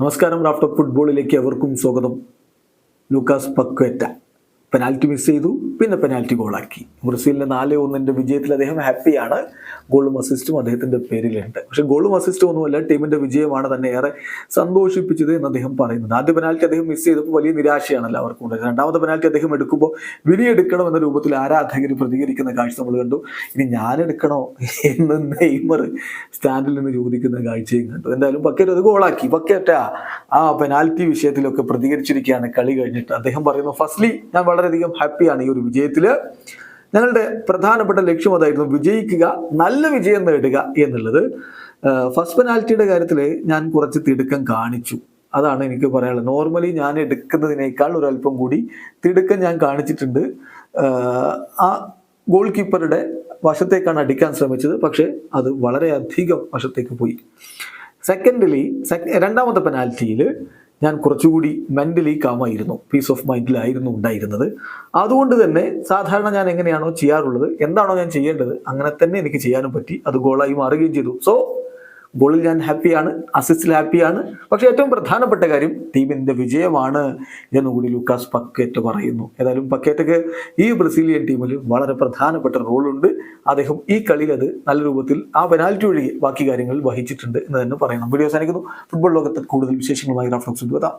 നമസ്കാരം റാഫ്റ്റർ ഫുട്ബോളിലേക്ക് എവർക്കും സ്വാഗതം. Lucas Paqueta. പെനാൽറ്റി മിസ് ചെയ്തു. പിന്നെ പെനാൽറ്റി ഗോളാക്കി ബ്രസീലിന്റെ നാല് ഒന്നിന്റെ വിജയത്തിൽ അദ്ദേഹം ഹാപ്പിയാണ് ഗോളും അസിസ്റ്റും അദ്ദേഹത്തിന്റെ പേരിലുണ്ട്. പക്ഷെ ഗോളും അസിസ്റ്റും ഒന്നുമല്ല ടീമിന്റെ വിജയമാണ് തന്നെ ഏറെ സന്തോഷിപ്പിച്ചത് എന്ന് അദ്ദേഹം പറയുന്നുണ്ട്. ആദ്യ പെനാൽറ്റി അദ്ദേഹം മിസ് ചെയ്തപ്പോൾ വലിയ നിരാശയാണ് എല്ലാവർക്കും ഉണ്ടായത്. രണ്ടാമത്തെ പെനാൽറ്റി അദ്ദേഹം എടുക്കുമ്പോൾ വിനിയെടുക്കണം എന്ന രൂപത്തിൽ ആരാധകർ പ്രതികരിക്കുന്ന കാഴ്ച നമ്മൾ കണ്ടു. ഇനി ഞാൻ എടുക്കണോ എന്ന് നെയ്മർ സ്റ്റാൻഡിൽ നിന്ന് ചോദിക്കുന്ന കാഴ്ചയും കണ്ടു. എന്തായാലും പക്കേറ്റ് അത് ഗോളാക്കി പക്കേറ്റ ആ പെനാൽറ്റി വിഷയത്തിലൊക്കെ പ്രതികരിച്ചിരിക്കുകയാണ് കളി കഴിഞ്ഞിട്ട്. അദ്ദേഹം പറയുന്നു ഫസ്റ്റ്ലി ഞാൻ വളരെയധികം ഹാപ്പിയാണ് ഈ ഒരു വിജയത്തിൽ ഞങ്ങളുടെ പ്രധാനപ്പെട്ട ലക്ഷ്യം അതായിരുന്നു വിജയിക്കുക നല്ല വിജയം നേടുക എന്നുള്ളത്. ഫസ്റ്റ് പെനാൽറ്റിയുടെ കാര്യത്തിൽ ഞാൻ കുറച്ച് തിടുക്കം കാണിച്ചു. അതാണ് എനിക്ക് പറയാനുള്ളത്. നോർമലി ഞാൻ എടുക്കുന്നതിനേക്കാൾ ഒരല്പം കൂടി തിടുക്കം ഞാൻ കാണിച്ചിട്ടുണ്ട്. ആ ഗോൾ കീപ്പറുടെ വശത്തേക്കാണ് അടിക്കാൻ ശ്രമിച്ചത്. പക്ഷേ അത് വളരെയധികം വശത്തേക്ക് പോയി. സെക്കൻഡിലി രണ്ടാമത്തെ പെനാൽറ്റിയിൽ ഞാൻ കുറച്ചുകൂടി മെന്റലി കാമായിരുന്നു പീസ് ഓഫ് മൈൻഡിലായിരുന്നു ഉണ്ടായിരുന്നത്. അതുകൊണ്ട് തന്നെ സാധാരണ ഞാൻ എങ്ങനെയാണോ ചെയ്യാറുള്ളത് എന്താണോ ഞാൻ ചെയ്യേണ്ടത് അങ്ങനെ തന്നെ എനിക്ക് ചെയ്യാനും പറ്റി അത് ഗോളായി മാറുകയും ചെയ്തു. സോ ഗോളിൽ ഞാൻ ഹാപ്പിയാണ് അസിസ്റ്റിൽ ഹാപ്പിയാണ്. പക്ഷേ ഏറ്റവും പ്രധാനപ്പെട്ട കാര്യം ടീമിന്റെ വിജയമാണ് എന്നുകൂടി ലൂക്കാസ് പക്കേറ്റ് പറയുന്നു. ഏതായാലും പക്കേറ്റക്ക് ഈ ബ്രസീലിയൻ ടീമിൽ വളരെ പ്രധാനപ്പെട്ട റോളുണ്ട്. അദ്ദേഹം ഈ കളിയിൽ അത് നല്ല രൂപത്തിൽ ആ പെനാൽറ്റി ഒഴികെ ബാക്കി കാര്യങ്ങൾ വഹിച്ചിട്ടുണ്ട് എന്ന് തന്നെ പറയണം വീഡിയോ അവസാനിക്കുന്നു. ഫുട്ബോൾ ലോകത്ത് കൂടുതൽ വിശേഷങ്ങളുമായി റാഫ്ലോക്സ് എത്താം